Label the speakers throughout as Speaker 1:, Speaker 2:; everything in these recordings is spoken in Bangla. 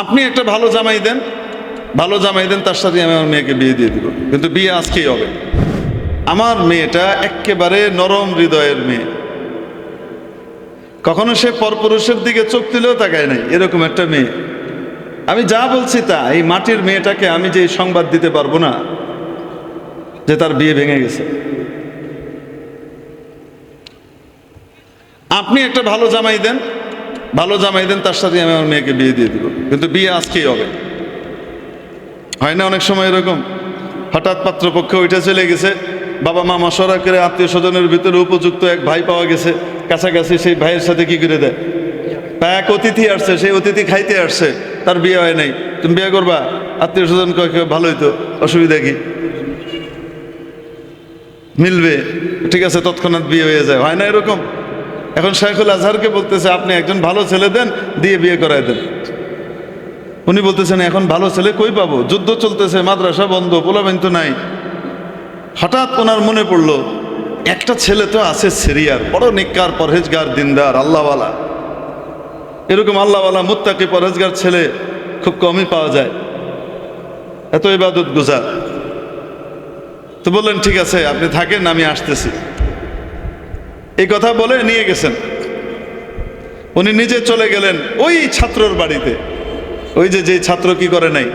Speaker 1: আপনি একটা ভালো জামাই দেন, ভালো জামাই দেন, তার সাথে আমি আমার মেয়েকে বিয়ে দিয়ে দিব। কিন্তু বিয়ে আজকেই হবে। আমার মেয়েটা একেবারে নরম হৃদয়ের মেয়ে। কখনো সে পরপুরুষের দিকে চোখ তুলেও তাকায় নাই, এরকম একটা মেয়ে। আমি যা বলছি তা, এই মাটির মেয়েটাকে আমি যে সংবাদ দিতে পারব না, যে তার বিয়ে ভেঙে গেছে। আপনি একটা ভালো জামাই দেন ভালো জামাই দেন, তার সাথে আমি আমার মেয়েকে বিয়ে দিয়ে দিব। কিন্তু বিয়ে আজকেই হবে। হয় না অনেক সময় এরকম? হঠাৎ পাত্রপক্ষ ওইটা চলে গেছে, বাবা মা মশরা করে আত্মীয় স্বজনের ভিতরে উপযুক্ত এক ভাই পাওয়া গেছে, কাছাকাছি সেই ভাইয়ের সাথে কি করে দেয়? তা এক অতিথি আসছে, সেই অতিথি খাইতে আসছে, তার বিয়ে হয় নাই। তুমি বিয়ে করবা? আত্মীয় স্বজন ভালোই তো, অসুবিধা কি? মিলবে, ঠিক আছে, তৎক্ষণাৎ বিয়ে হয়ে যায়। হয় না এরকম? এখন শাইখুল আজহারকে বলতেছে, আপনি একজন ভালো ছেলে দেন, দিয়ে বিয়ে করায় দেন। উনি বলতেছেন, এখন ভালো ছেলে কই পাবো? যুদ্ধ চলতেছে, মাদ্রাসা বন্ধ পোলাবেন তো নাই। হঠাৎ ওনার মনে পড়ল, একটা ছেলে তো আছে সিরিয়ার, বড় নিকার, পরহেজগার, দিনদার, আল্লাহওয়ালা। এরকম আল্লাহওয়ালা, মুত্তাকি, পরহেজগার ছেলে খুব কমই পাওয়া যায়। এত ইবাদত গুজার। তো বললেন, ঠিক আছে, আপনি থাকেন, আমি আসতেছি। এই কথা বলে নিয়ে গেছেন। উনি নিজে চলে গেলেন ওই ছাত্রর বাড়িতে। ওই যে যে ছাত্র কি করে নাই?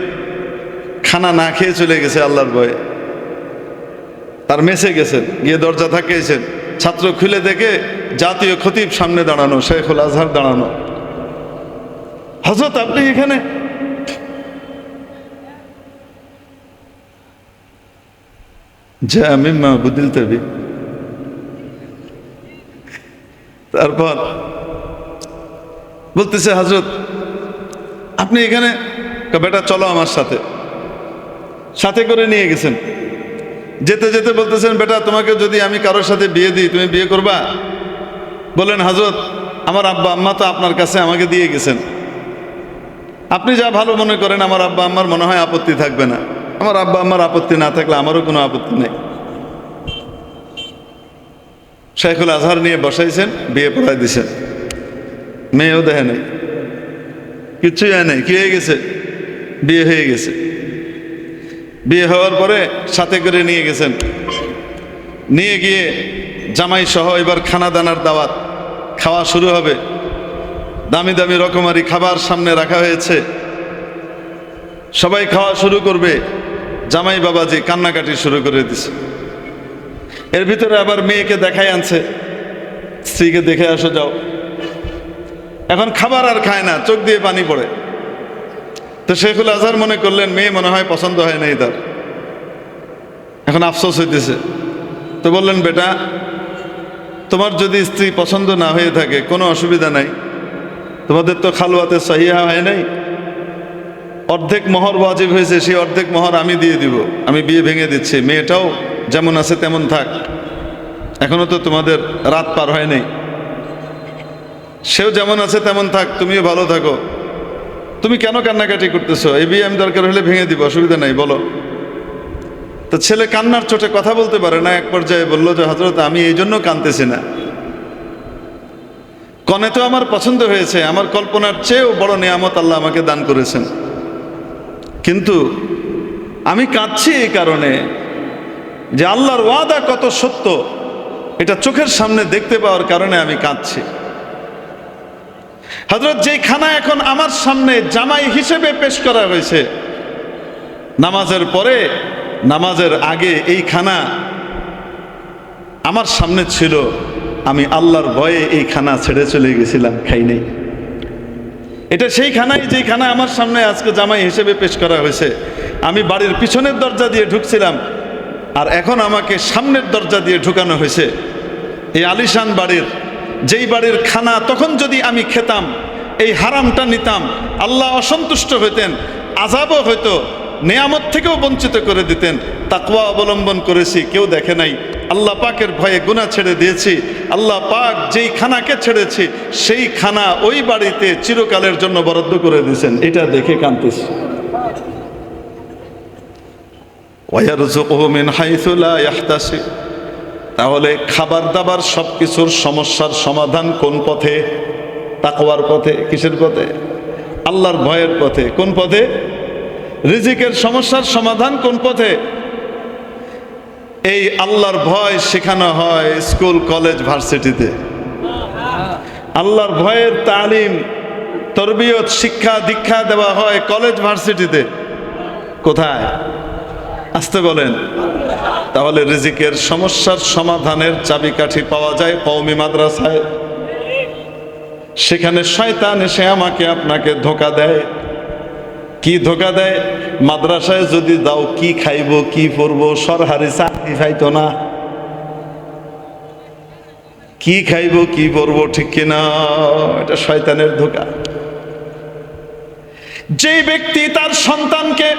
Speaker 1: খানা না খেয়ে চলে গেছে আল্লাহর ভয়ে। তার মেসে গেছেন, গিয়ে দরজা থাকিয়েছেন ছাত্র খুলে দেখে জাতীয় খতিব সামনে দাঁড়ানো, শেখুল আজহার দাঁড়ানো। হজরত আপনি এখানে? যা মিম্মা বুদিল তবি। তারপর বলতেছে, হজরত, আপনি এখানে বেটা, চলো আমার সাথে। সাথে করে নিয়ে গেছেন। যেতে যেতে বলতেছেন, বেটা, তোমাকে যদি আমি কারোর সাথে বিয়ে দিই, তুমি বিয়ে করবা? বলেন হাজরত, আমার আব্বা, আম্মা তো আপনার কাছে আমাকে দিয়ে গেছেন। আপনি যা ভালো মনে করেন, আমার আব্বা, আম্মার মনে হয় আপত্তি থাকবে না। আমার আব্বা, আম্মার আপত্তি না থাকলে আমারও কোনো আপত্তি নেই। শেখুল আজহার নিয়ে বসাইছেন, বিয়ে পড়াই দিছেন। মেয়েও দেখে নেই। কিচ্ছুই হয় নাই। কি হয়ে গেছে? বিয়ে হয়ে গেছে। বিয়ে হওয়ার পরে সাথে করে নিয়ে গেছেন। নিয়ে গিয়ে জামাই সহ এবার খানা দানার দাওয়াত। খাওয়া শুরু হবে। দামি দামি রকমারি খাবার সামনে রাখা হয়েছে। সবাই খাওয়া শুরু করবে। জামাই বাবাজি কান্নাকাটি শুরু করে দিছে। এর ভিতরে আবার মেয়েকে দেখাই আনছে। স্ত্রীকে দেখে আসো, যাও। এখন খাবার আর খায় না, চোখ দিয়ে পানি পড়ে। তো শেখুল আজহার মনে করলেন, মেয়ে মনে হয় পছন্দ হয় নাই তার এখন আফসোস হইতেছে। তো বললেন, বেটা, তোমার যদি স্ত্রী পছন্দ না হয়ে থাকে, কোনো অসুবিধা নাই। তোমাদের তো খালুয়াতে সহিয়া হয় নাই। অর্ধেক মহর ওয়াজিব হয়েছে, সেই অর্ধেক মহর আমি দিয়ে দিব। আমি বিয়ে ভেঙে দিচ্ছি। মেয়েটাও যেমন আছে তেমন থাক। এখনও তো তোমাদের রাত পার হয় নাই। সেও যেমন আছে তেমন থাক, তুমিও ভালো থাকো। তুমি কেন কান্নাকাটি করতেছো? এই বিয়ে আমি দরকার হলে ভেঙে দিব, অসুবিধা নাই, বলো। তো ছেলে কান্নার চোটে কথা বলতে পারে না, এক পর্যায়ে বলল যে হজরত আমি এই জন্য কানতেছি না। কনে তো আমার পছন্দ হয়েছে, আমার কল্পনার চেয়েও বড় নিয়ামত আল্লাহ আমাকে দান করেছেন। কিন্তু আমি কাঁদছি এই কারণে যে আল্লাহর ওয়াদা কত সত্য, এটা চোখের সামনে দেখতে পাওয়ার কারণে আমি কাঁদছি। হজরত যেই খানা এখন আমার সামনে জামাই হিসেবে পেশ করা হয়েছে, নামাজের পরে, নামাজের আগে এই খানা আমার সামনে ছিল, আমি আল্লাহর ভয়ে এই খানা ছেড়ে চলে গেছিলাম, খাই নেই। এটা সেই খানাই যেই খানা আমার সামনে আজকে জামাই হিসেবে পেশ করা হয়েছে। আমি বাড়ির পিছনের দরজা দিয়ে ঢুকছিলাম আর এখন আমাকে সামনের দরজা দিয়ে ঢুকানো হয়েছে। এই আলিশান বাড়ির, যেই বাড়ির খানা, তখন যদি আমি খেতাম, এই হারামটা নিতাম, আল্লাহ অসন্তুষ্ট হইতেন আজাবও হয়তো, নেয়ামত থেকেও বঞ্চিত করে দিতেন। তাকওয়া অবলম্বন করেছি, কেউ দেখে নাই। আল্লাহ পাকের ভয়ে গুণা ছেড়ে দিয়েছি। আল্লাহ পাক যেই খানাকে ছেড়েছি, সেই খানা ওই বাড়িতে চিরকালের জন্য বরাদ্দ করে দিয়েছেন। এটা দেখে কানতেছি। তাহলে খাবার দাবার সব কিছুর সমস্যার সমাধান কোন পথে? তাকওয়ার পথে, কিসের পথে? আল্লাহর ভয়ের পথে। কোন পথে? রিজিকের সমস্যার সমাধান কোন পথে? এই আল্লাহর ভয় শেখানো হয় স্কুল, কলেজ, ভার্সিটিতে। আল্লাহর ভয়ের তালিম, তরবিয়ত, শিক্ষা, দীক্ষা দেওয়া হয় কলেজ, ভার্সিটিতে। কোথায়? আসতে বলেন। তাহলে রিজিকের সমস্যার সমাধানের চাবিকাঠি পাওয়া যায় কৌমি মাদ্রাসায়। সেখানে শয়তান এসে আমাকে আপনাকে ধোকা দেয়। কি ধোকা দেয়? মাদ্রাসায় যদি দাও কি খাইব, কি পরবো, সরহারি চাকরি খাইতো না। কি খাইব, কি পরব, ঠিক কিনা? এটা শয়তানের ধোকা। যে ব্যক্তি তার সন্তানকে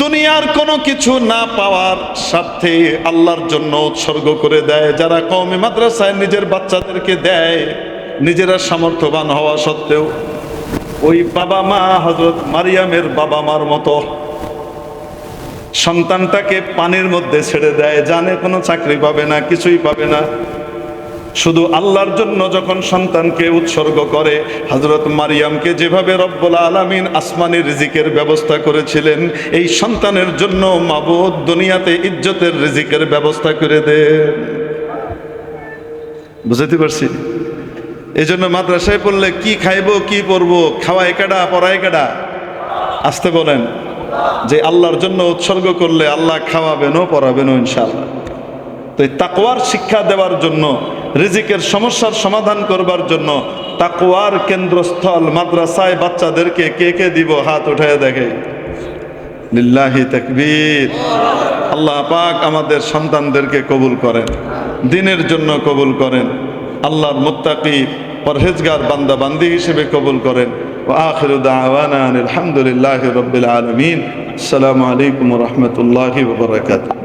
Speaker 1: দুনিয়ার কোনো কিছু না পাওয়ার স্বার্থে আল্লাহর জন্য উৎসর্গ করে দেয়। যারা কওমি মাদ্রাসায় নিজের বাচ্চাদেরকে দেয়, নিজেরা সামর্থ্যবান হওয়া সত্ত্বেও ওই বাবা মা হজরত মারিয়ামের বাবা মার মতো সন্তানটাকে পানির মধ্যে ছেড়ে দেয়। জানে কোনো চাকরি পাবে না, কিছুই পাবে না। শুধু আল্লাহর জন্য যখন সন্তানকে উৎসর্গ করে হজরত মারিয়ামকে যেভাবে রব্বুল আলামিন আসমানি রিজিকের ব্যবস্থা করেছিলেন, এই সন্তানের জন্য মাবুদ দুনিয়াতে ইজ্জতের রিজিকের ব্যবস্থা করে দে। বুঝতে পারছি? এই জন্য মাদ্রাসায় পড়লে কি খাইবো, কি পরবো খাওয়াই কাডা পড়াই কাডা? আসতে বলেন, যে আল্লাহর জন্য উৎসর্গ করলে আল্লাহ খাওয়াবেনও, পড়াবেনও ইনশাআল্লাহ। তো এই তাকওয়ার শিক্ষা দেওয়ার জন্য রিজিকের সমস্যার সমাধান করবার জন্য তাকওয়ার কেন্দ্রস্থল মাদ্রাসায় বাচ্চাদেরকে কে কে দিব হাত উঠায় দেখে। তাকবীর। আল্লাহ পাক আমাদের সন্তানদেরকে কবুল করেন, দিনের জন্য কবুল করেন, আল্লাহর মুত্তাকি পরহেজগার বান্দা বান্দি হিসেবে কবুল করেন। আলহামদুলিল্লাহ রব্বিল আলমিন। আসসালামু আলাইকুম রহমতুল্লাহি ওবরাকাতুহ